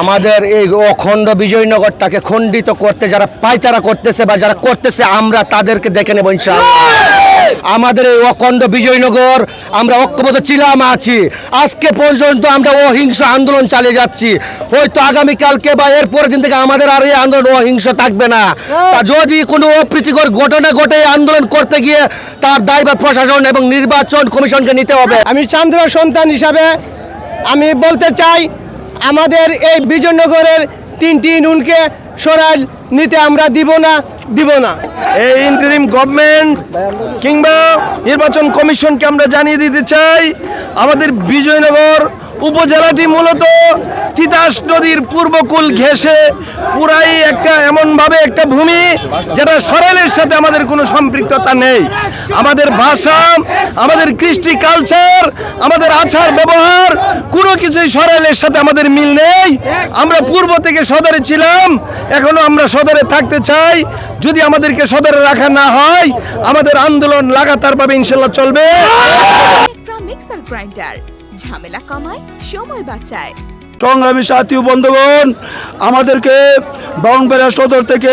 আমাদের এই অখণ্ড বিজয়নগরটাকে খণ্ডিত করতে যারা পায়তারা করতেছে বা যারা করতেছে আমরা তাদেরকে দেখে নেব ইনশাআল্লাহ। আমাদের এই অখণ্ড বিজয়নগর আমরা ঐক্যবদ্ধ ছিলাম আছি। আজকে পর্যন্ত আমরা অহিংস আন্দোলন চালিয়ে যাচ্ছি। হয়তো আগামীকালকে বা এর পরের দিন থেকে আমাদের আর এই আন্দোলন অহিংস থাকবে না। যদি কোনো অপ্রীতিকর ঘটনা ঘটে আন্দোলন করতে গিয়ে তার দায় বা প্রশাসন এবং নির্বাচন কমিশনকে নিতে হবে। আমি চান্দ্র সন্তান হিসাবে আমি বলতে চাই আমাদের এই বিজয়নগরের তিনটি নুনকে সরাই নিতে আমরা দিব না দিব না। এই ইন্টারিম গভর্নমেন্ট কিংবা নির্বাচন কমিশনকে আমরা জানিয়ে দিতে চাই, আমাদের বিজয়নগর উপজেলাটি মূলত তিতাস নদীর পূর্বকুল ঘেঁষে পুরাই একটা এমনভাবে একটা ভূমি যেটা সরেলের সাথে আমাদের কোনো সম্পৃক্ততা নেই। আমাদের ভাষা, আমাদের কৃষ্টি কালচার আমাদের আচার ব্যবহার কোনো কিছুই সরাইলের সাথে আমাদের মিল নেই। আমরা পূর্ব থেকে সদরে ছিলাম, এখনও আমরা সদরে থাকতে চাই। যদি আমাদেরকে সদরে রাখা না হয়, আমাদের আন্দোলন লাগাতারভাবে ইনশাল্লাহ চলবে। ঝামেলা কমায়, সময় বাঁচায়। সংগ্রামী সাথী বন্ধুগণ, আমাদেরকে বাউনবেড়া সদর থেকে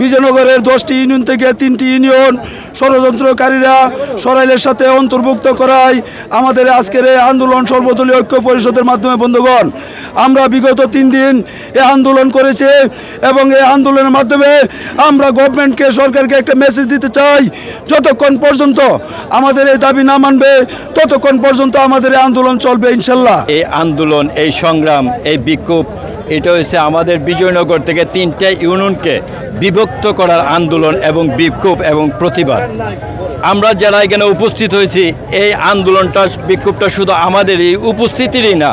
বিজয়নগরের দশটি ইউনিয়ন থেকে তিনটি ইউনিয়ন ষড়যন্ত্রকারীরা সরাইলের সাথে অন্তর্ভুক্ত করায় আমাদের আজকের এই আন্দোলন সর্বদলীয় ঐক্য পরিষদের মাধ্যমে, বন্ধুগণ। আমরা বিগত তিন দিন এ আন্দোলন করেছে এবং এই আন্দোলনের মাধ্যমে আমরা গভর্নমেন্টকে, সরকারকে একটা মেসেজ দিতে চাই। যতক্ষণ পর্যন্ত আমাদের এই দাবি না মানবে, ততক্ষণ পর্যন্ত আমাদের এই আন্দোলন চলবে, ইনশাল্লাহ। এই আন্দোলন, এই সংগ্রাম এই বিক্ষোভ, এটা হচ্ছে আমাদের বিজয়নগর থেকে তিনটা ইউনিয়নকে বিভক্ত করার আন্দোলন এবং বিক্ষোভ এবং প্রতিবাদ। আমরা যারা এখানে উপস্থিত হয়েছি, এই আন্দোলনটা, বিক্ষোভটা শুধু আমাদেরই, উপস্থিতিরই না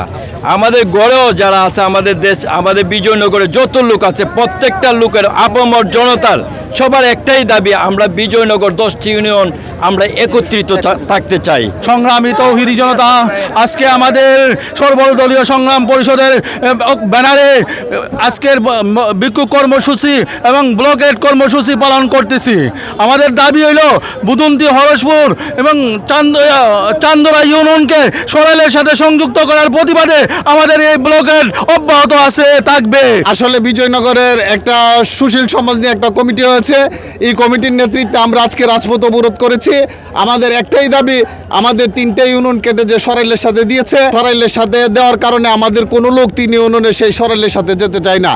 আমাদের গড়েও যারা আছে, আমাদের দেশ, আমাদের বিজয়নগরে যত লোক আছে, প্রত্যেকটা লোকের আপমর জনতার সবার একটাই দাবি, আমরা বিজয়নগর দশটি ইউনিয়ন আমরা একত্রিত থাকতে চাই। সংগ্রামী তৌহিদি জনতা, আজকে আমাদের সর্বদলীয় সংগ্রাম পরিষদের ব্যানারে আজকের বিক্ষোভ কর্মসূচি এবং ব্লকেট কর্মসূচি পালন করতেছি। আমাদের দাবি হইল বুদন্তি হরসপুর এবং চান্দ চান্দরা ইউনিয়নকে সরাইলের সাথে সংযুক্ত করার প্রতিবাদে আমাদের এই ব্লকের অব্যাহত আছে, থাকবে। আসলে বিজয়নগরের একটা সুশীল সমাজ নিয়ে একটা কমিটি হয়েছে। এই কমিটির নেতৃত্বে আমরা আজকে রাজপথ অবরোধ করেছি। আমাদের একটাই দাবি, আমাদের তিনটে ইউনিয়ন কেটে যে সরাইলের সাথে দিয়েছে সরাইলের সাথে দেওয়ার কারণে আমাদের কোনো লোক তিন ইউনিয়নে সেই সরাইলের সাথে যেতে চায় না।